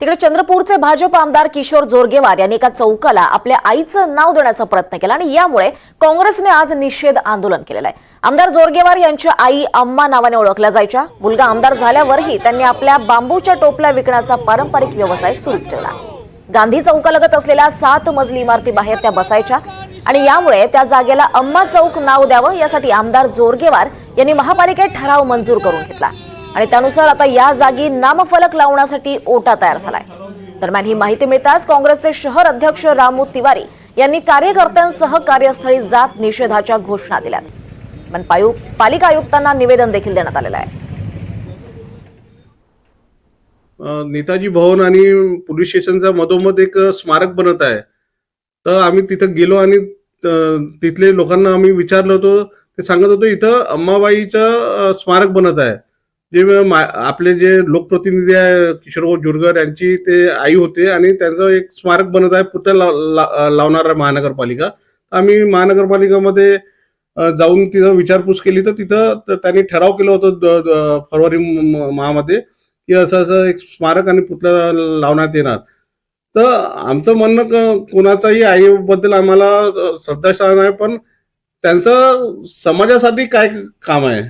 तिकडे चंद्रपूरचे भाजप आमदार किशोर जोरगेवार यांनी एका चौकाला आपल्या आईचं नाव देण्याचा प्रयत्न केला आणि यामुळे काँग्रेसने आज निषेध आंदोलन केलेलं आहे. आमदार जोरगेवार यांच्या आई अम्मा नावाने ओळखल्या जायच्या. मुलगा आमदार झाल्यावरही त्यांनी आपल्या बांबूच्या टोपल्या विकण्याचा पारंपरिक व्यवसाय सुरूच ठेवला. गांधी चौकालगत असलेल्या सात मजली इमारतीबाहेर त्या बसायच्या आणि यामुळे त्या जागेला अम्मा चौक नाव द्यावं यासाठी आमदार जोरगेवार यांनी महापालिकेत ठराव मंजूर करून घेतला. आणि त्यानुसार आता या जागी नामफलक लावण्यासाठी ओटा तयार झालाय. दरम्यान ही माहिती मिळताच काँग्रेसचे शहर अध्यक्ष रामू तिवारी यांनी कार्यकर्त्यांसह कार्यस्थळी जात निषेधाच्या घोषणा दिल्यात. पालिका आयुक्तांना निवेदन देखील देण्यात आलेलं आहे. नेताजी भवन आणि पोलीस स्टेशनचा मधोमध एक स्मारक बनत आहे. तर आम्ही तिथं गेलो आणि तिथले लोकांना आम्ही विचारलं होतो. ते सांगत होतो इथं अंबाबाईचं स्मारक बनत आहे. जे मा- आपले जे लोकप्रतिनिधी आहे किशोर जुरगर यांची ते आई होते आणि त्यांचं एक स्मारक बनत आहे पुतळा लावणार आहे महानगरपालिका. आम्ही महानगरपालिकामध्ये जाऊन तिथं विचारपूस केली तर तिथं त्यांनी ठराव केलं होतं फरवरी माहामध्ये की असं असं एक स्मारक आणि पुतळा लावण्यात येणार. तर आमचं म्हणणं कोणाचाही आईबद्दल आम्हाला अ, श्रद्धास्थान आहे पण त्यांचं समाजासाठी काय काम आहे?